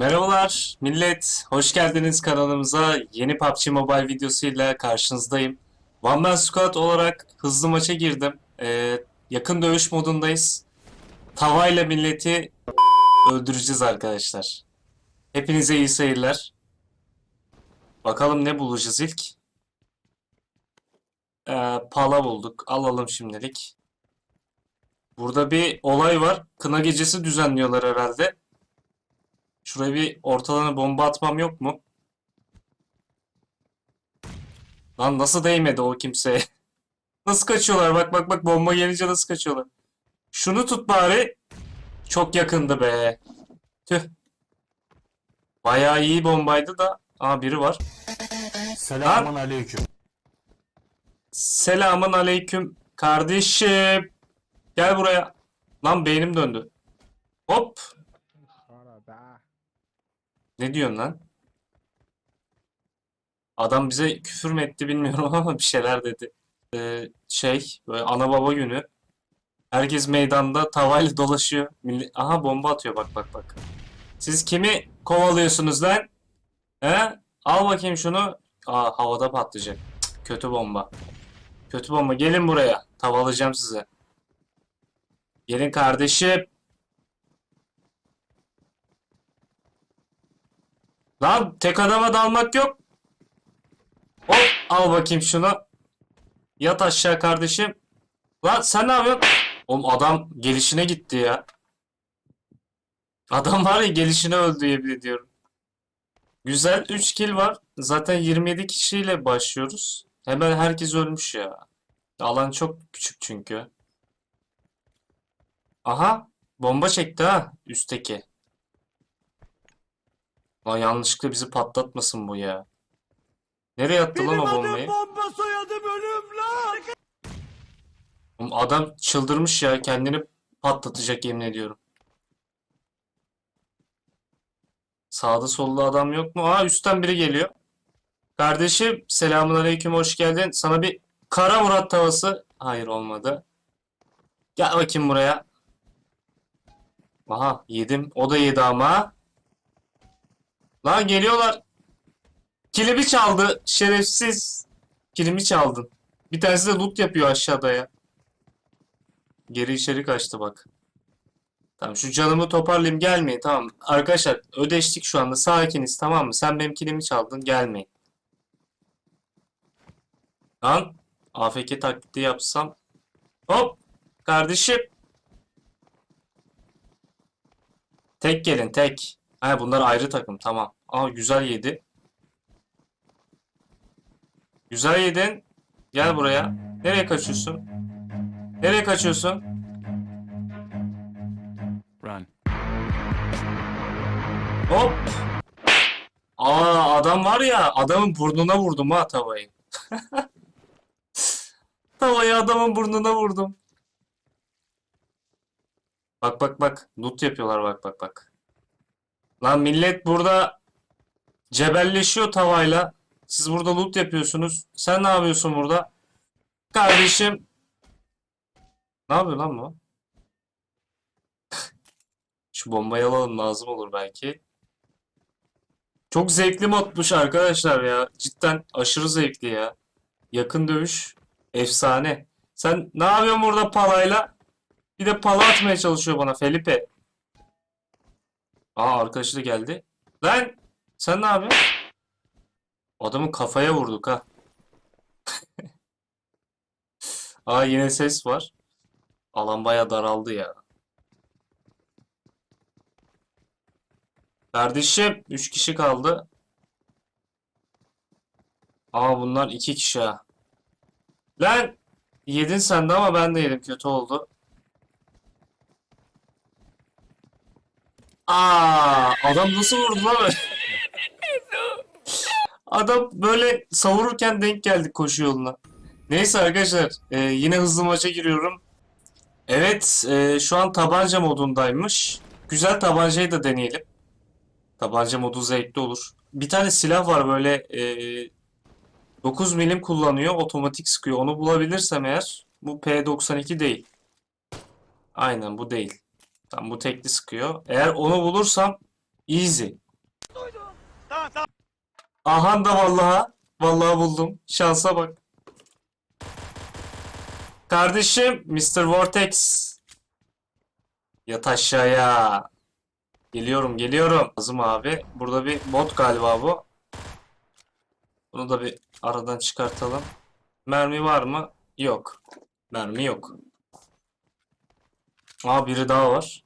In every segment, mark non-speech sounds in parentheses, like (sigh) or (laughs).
Merhabalar millet, hoş geldiniz kanalımıza. Yeni PUBG Mobile videosuyla karşınızdayım. One Man Squad olarak hızlı maça girdim. Ee, yakın dövüş modundayız. Tavayla milleti öldüreceğiz arkadaşlar. Hepinize iyi seyirler. Bakalım ne bulacağız ilk. Ee, pala bulduk. Alalım şimdilik. Burada bir olay var. Kına gecesi düzenliyorlar herhalde. Şuraya bir ortalarına bomba atmam yok mu? Lan nasıl değmedi o kimseye? (laughs) Nasıl kaçıyorlar? Bak bak bak bomba gelince nasıl kaçıyorlar? Şunu tut bari. Çok yakındı be. Tüh. Bayağı iyi bombaydı da. Aa biri var. Selamun aleyküm. Selamun aleyküm kardeşim. Gel buraya. Lan beynim döndü. Hop. Ne diyorsun lan? Adam bize küfür mü etti bilmiyorum (laughs) ama bir şeyler dedi. Ee, şey böyle ana baba günü. Herkes meydanda tavayla dolaşıyor. Aha bomba atıyor bak bak bak. Siz kimi kovalıyorsunuz lan? He? Al bakayım şunu. Aa havada patlayacak. Kötü bomba. Kötü bomba. Gelin buraya. Tavalayacağım size. Gelin kardeşim. Lan tek adama dalmak yok. Hop al bakayım şunu. Yat aşağı kardeşim. Lan sen ne yapıyorsun? Oğlum adam gelişine gitti ya. Adam var ya gelişine öldü yemin ediyorum. Güzel 3 kill var. Zaten 27 kişiyle başlıyoruz. Hemen herkes ölmüş ya. Alan çok küçük çünkü. Aha bomba çekti ha üstteki. Lan yanlışlıkla bizi patlatmasın bu ya. Nereye attı lan o bombayı? bomba soyadım ölüm lan. Oğlum adam çıldırmış ya kendini patlatacak yemin ediyorum. Sağda solda adam yok mu? Aa üstten biri geliyor. Kardeşim selamünaleyküm hoş geldin. Sana bir kara Murat tavası. Hayır olmadı. Gel bakayım buraya. Aha yedim. O da yedi ama. Lan geliyorlar. Kilimi çaldı. Şerefsiz. Kilimi çaldın. Bir tanesi de loot yapıyor aşağıda ya. Geri içeri kaçtı bak. Tamam şu canımı toparlayayım gelmeyin tamam. Arkadaşlar ödeştik şu anda sakiniz tamam mı? Sen benim kilimi çaldın gelmeyin. Lan AFK taklidi yapsam. Hop kardeşim. Tek gelin tek. Ha bunlar ayrı takım tamam. Aa güzel yedi. Güzel yedin. Gel buraya. Nereye kaçıyorsun? Nereye kaçıyorsun? Run. Hop. Aa adam var ya adamın burnuna vurdum ha tavayı. (laughs) Tavayı adamın burnuna vurdum. Bak bak bak. Loot yapıyorlar bak bak bak. Lan millet burada cebelleşiyor tavayla. Siz burada loot yapıyorsunuz. Sen ne yapıyorsun burada? Kardeşim. Ne yapıyor lan bu? (laughs) Şu bombayı alalım lazım olur belki. Çok zevkli modmuş arkadaşlar ya. Cidden aşırı zevkli ya. Yakın dövüş. Efsane. Sen ne yapıyorsun burada palayla? Bir de pala atmaya çalışıyor bana Felipe. Aa arkadaşı da geldi. Lan sen ne yapıyorsun? Adamın kafaya vurduk ha. (laughs) Aa yine ses var. Alan baya daraldı ya. Kardeşim 3 kişi kaldı. Aa bunlar 2 kişi ha. Lan yedin sen de ama ben de yedim kötü oldu. Aa adam nasıl vurdu lan? Adam böyle savururken denk geldik koşu yoluna. Neyse arkadaşlar e, yine hızlı maça giriyorum. Evet e, şu an tabanca modundaymış. Güzel tabancayı da deneyelim. Tabanca modu zevkli olur. Bir tane silah var böyle e, 9 milim kullanıyor. Otomatik sıkıyor. Onu bulabilirsem eğer bu P92 değil. Aynen bu değil. Tam bu tekli sıkıyor. Eğer onu bulursam easy. Aha da vallahi. Vallahi buldum. Şansa bak. Kardeşim Mr. Vortex. Yat aşağıya. Geliyorum geliyorum. Lazım abi. Burada bir bot galiba bu. Bunu da bir aradan çıkartalım. Mermi var mı? Yok. Mermi yok. Aa biri daha var.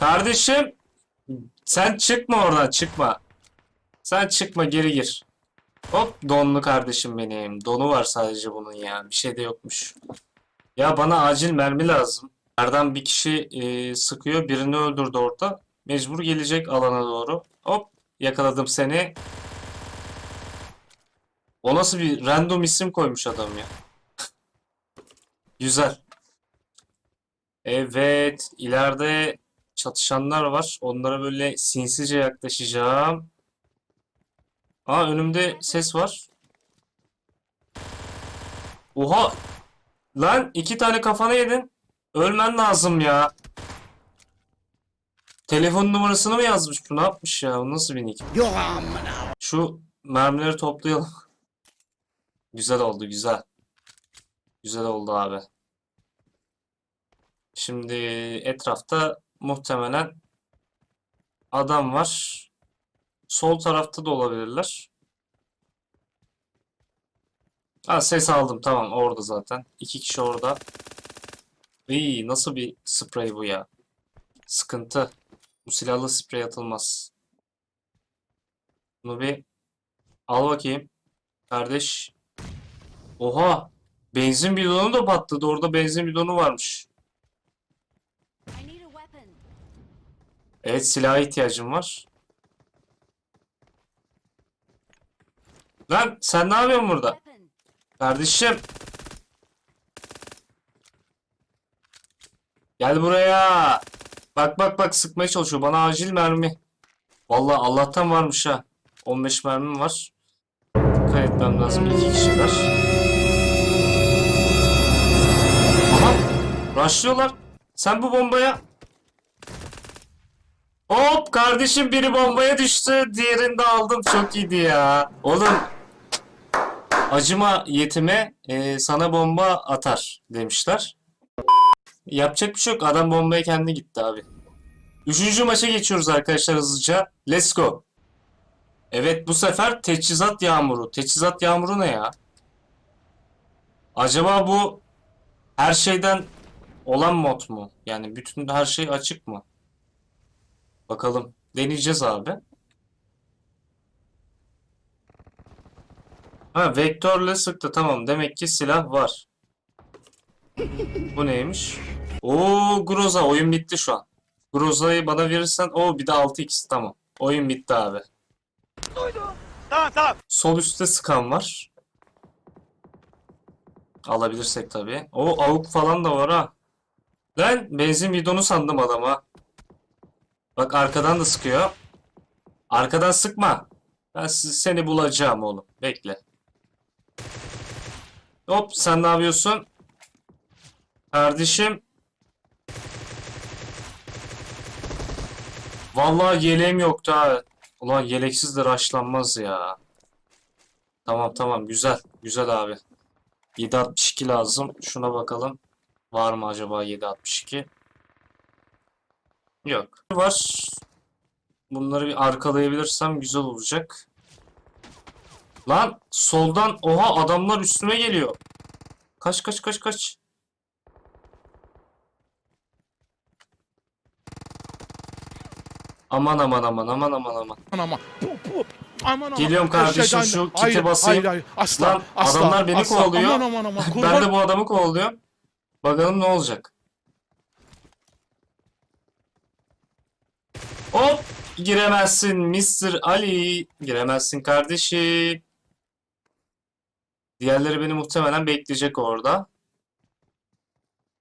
Kardeşim sen çıkma oradan çıkma. Sen çıkma geri gir. Hop donlu kardeşim benim. Donu var sadece bunun ya. Bir şey de yokmuş. Ya bana acil mermi lazım. Nereden bir kişi e, sıkıyor. Birini öldürdü orada. Mecbur gelecek alana doğru. Hop yakaladım seni. O nasıl bir random isim koymuş adam ya. (laughs) Güzel. Evet, ileride çatışanlar var. Onlara böyle sinsice yaklaşacağım. Aa önümde ses var. Oha! Lan iki tane kafana yedin. Ölmen lazım ya. Telefon numarasını mı yazmış bu? Ne yapmış ya? O nasıl bir nick? Yok amına. Şu mermileri toplayalım. (laughs) Güzel oldu, güzel. Güzel oldu abi. Şimdi etrafta muhtemelen adam var. Sol tarafta da olabilirler. Ha ses aldım. Tamam orada zaten. İki kişi orada. İyi nasıl bir sprey bu ya? Sıkıntı. Bu silahlı sprey atılmaz. Bunu bir al bakayım. Kardeş. Oha! Benzin bidonu da patladı. Orada benzin bidonu varmış. Evet silaha ihtiyacım var. Lan sen ne yapıyorsun burada? Kardeşim. Gel buraya. Bak bak bak sıkmaya çalışıyor. Bana acil mermi. Vallahi Allah'tan varmış ha. 15 mermim var. Dikkat etmem lazım. İki kişiler. Aha. Rushlıyorlar. Sen bu bombaya. Hop kardeşim biri bombaya düştü. Diğerini de aldım. Çok iyiydi ya. Oğlum Acıma yetime e, sana bomba atar demişler. Yapacak bir şey yok. Adam bombaya kendi gitti abi. Üçüncü maça geçiyoruz arkadaşlar hızlıca. Let's go. Evet bu sefer teçhizat yağmuru. Teçhizat yağmuru ne ya? Acaba bu her şeyden olan mod mu? Yani bütün her şey açık mı? Bakalım. Deneyeceğiz abi. Ha vektörle sıktı tamam demek ki silah var. Bu neymiş? Oo Groza oyun bitti şu an. Groza'yı bana verirsen o bir de 6x tamam. Oyun bitti abi. Tamam tamam. Sol üstte sıkan var. Alabilirsek tabii. O avuk falan da var ha. Lan benzin bidonu sandım adama. Bak arkadan da sıkıyor. Arkadan sıkma. Ben seni bulacağım oğlum. Bekle. Hop sen ne yapıyorsun? Kardeşim. Vallahi yeleğim yoktu ha. Ulan yeleksiz de raşlanmaz ya. Tamam tamam güzel. Güzel abi. 7.62 lazım. Şuna bakalım. Var mı acaba 7.62? Yok. Var. Bunları bir arkalayabilirsem güzel olacak. Lan soldan oha adamlar üstüme geliyor. Kaç kaç kaç kaç. Aman aman aman aman aman aman. ama. Pu, pu. Aman aman. Geliyorum kardeşim, şu hayır, basayım. Hayır hayır asla Lan, asla. adamlar beni asla. kovalıyor. Aman aman aman. Ben de bu adamı kovalıyorum. Bakalım ne olacak. Hop! Giremezsin Mr. Ali. Giremezsin kardeşim. Diğerleri beni muhtemelen bekleyecek orada.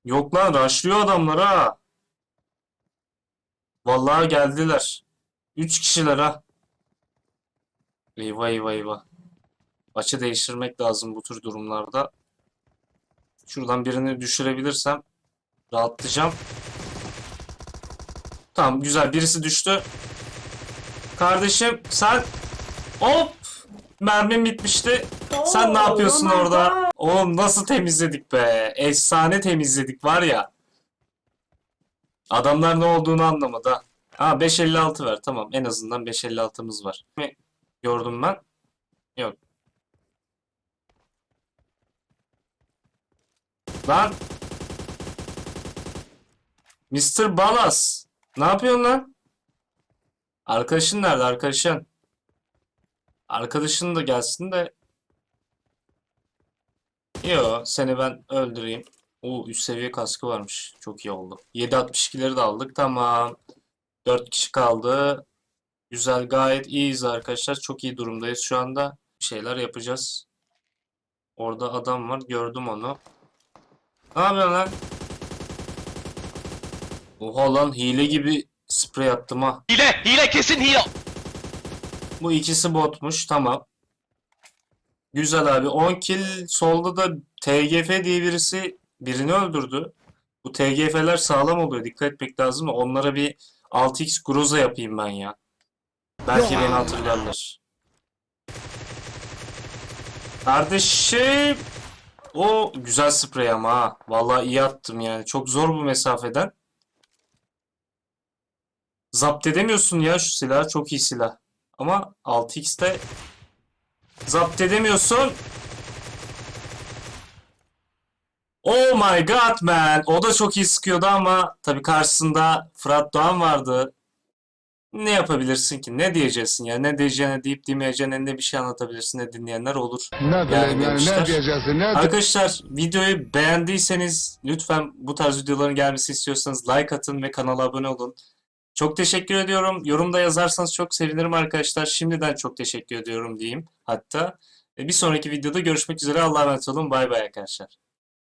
Yok lan rushlıyor adamlar ha. Vallahi geldiler. Üç kişiler ha. Eyvah eyvah eyvah. Açı değiştirmek lazım bu tür durumlarda. Şuradan birini düşürebilirsem rahatlayacağım. Tamam güzel birisi düştü. Kardeşim sen hop mermim bitmişti. Sen ne yapıyorsun orada? Oğlum nasıl temizledik be? Efsane temizledik var ya. Adamlar ne olduğunu anlamadı ha. Ha 556 ver tamam en azından 556'mız var. Gördüm ben? Yok. Lan Mr. Balas ne yapıyorsun lan? Arkadaşın nerede arkadaşın? Arkadaşın da gelsin de Yo seni ben öldüreyim. O üst seviye kaskı varmış. Çok iyi oldu. 7.62'leri de aldık. Tamam. 4 kişi kaldı. Güzel gayet iyiyiz arkadaşlar. Çok iyi durumdayız şu anda. Bir şeyler yapacağız. Orada adam var. Gördüm onu. Ne yapıyorsun lan? Oha lan hile gibi sprey attım ha. Hile, hile kesin hile. Bu ikisi botmuş. Tamam. Güzel abi. 10 kill solda da TGF diye birisi birini öldürdü. Bu TGF'ler sağlam oluyor. Dikkat etmek lazım onlara bir 6x Groza yapayım ben ya. Belki beni hatırlarlar. Kardeşim. O güzel sprey ama ha. Vallahi iyi attım yani. Çok zor bu mesafeden. Zapt edemiyorsun ya şu silah. Çok iyi silah. Ama 6x'te zapt edemiyorsun. Oh my god man. O da çok iyi sıkıyordu ama tabii karşısında Fırat Doğan vardı. Ne yapabilirsin ki? Ne diyeceksin ya? Ne diyeceğine deyip demeyeceğine ne bir şey anlatabilirsin ne dinleyenler olur. Ne yani demişler. ne diyeceksin ne Arkadaşlar videoyu beğendiyseniz lütfen bu tarz videoların gelmesini istiyorsanız like atın ve kanala abone olun. Çok teşekkür ediyorum. Yorumda yazarsanız çok sevinirim arkadaşlar. Şimdiden çok teşekkür ediyorum diyeyim hatta. E, Bir sonraki videoda görüşmek üzere. Allah'a emanet olun. Bay bay arkadaşlar.